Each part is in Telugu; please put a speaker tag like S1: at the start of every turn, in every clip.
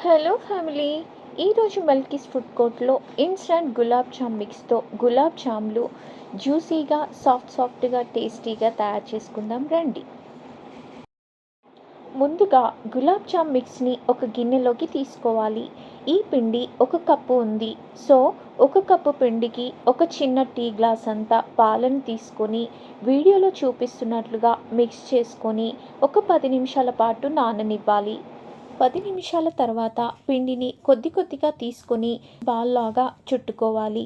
S1: హలో ఫ్యామిలీ ఈరోజు మల్కీస్ ఫుడ్ కోర్ట్లో ఇన్స్టంట్ గులాబ్ జామ్ మిక్స్తో గులాబ్ జామ్లు జ్యూసీగా సాఫ్ట్ సాఫ్ట్గా టేస్టీగా తయారు చేసుకుందాం రండి. ముందుగా గులాబ్ జామ్ మిక్స్ని ఒక గిన్నెలోకి తీసుకోవాలి. ఈ పిండి ఒక కప్పు ఉంది. సో ఒక కప్పు పిండికి ఒక చిన్న టీ గ్లాస్ అంతా పాలను తీసుకొని వీడియోలో చూపిస్తున్నట్లుగా మిక్స్ చేసుకొని ఒక పది నిమిషాల పాటు నాననివ్వాలి. పది నిమిషాల తర్వాత పిండిని కొద్ది కొద్దిగా తీసుకొని బాల్లాగా చుట్టుకోవాలి.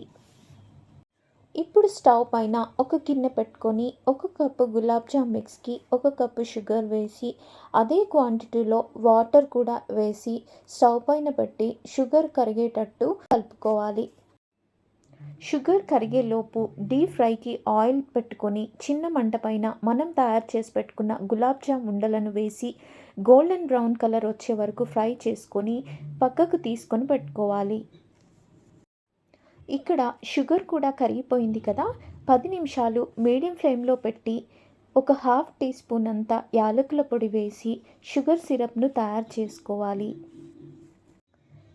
S1: ఇప్పుడు స్టవ్ పైన ఒక గిన్నె పెట్టుకొని ఒక కప్పు గులాబ్ జామ్ మిక్స్కి ఒక కప్పు షుగర్ వేసి అదే క్వాంటిటీలో వాటర్ కూడా వేసి స్టవ్ పైన పెట్టి షుగర్ కరిగేటట్టు కలుపుకోవాలి. షుగర్ కరిగేలోపు డీప్ ఫ్రైకి ఆయిల్ పెట్టుకొని చిన్న మంట పైన మనం తయారు చేసి పెట్టుకున్న గులాబ్ జామ్ ఉండలను వేసి గోల్డెన్ బ్రౌన్ కలర్ వచ్చే వరకు ఫ్రై చేసుకొని పక్కకు తీసుకొని పెట్టుకోవాలి. ఇక్కడ షుగర్ కూడా కరిగిపోయింది కదా? పది నిమిషాలు మీడియం ఫ్లేమ్లో పెట్టి ఒక హాఫ్ టీ స్పూన్ అంత యాలకుల పొడి వేసి షుగర్ సిరప్ను తయారు చేసుకోవాలి.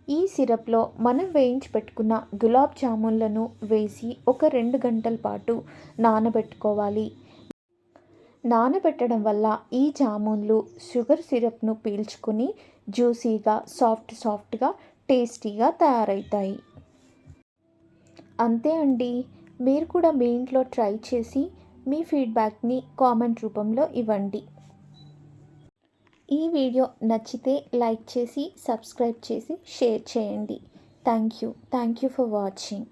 S1: ఈ సిరప్లో మనం వేయించి పెట్టుకున్న గులాబ్ జామున్లను వేసి ఒక రెండు గంటల పాటు నానబెట్టుకోవాలి. నానబెట్టడం వల్ల ఈ జామున్లు షుగర్ సిరప్ను పీల్చుకుని జ్యూసీగా సాఫ్ట్ సాఫ్ట్గా టేస్టీగా తయారవుతాయి. అంతే అండి. మీరు కూడా మీ ఇంట్లో ట్రై చేసి మీ ఫీడ్బ్యాక్ని కామెంట్ రూపంలో ఇవ్వండి. ఈ వీడియో నచ్చితే లైక్ చేసి సబ్స్క్రైబ్ చేసి షేర్ చేయండి. Thank you thank you for watching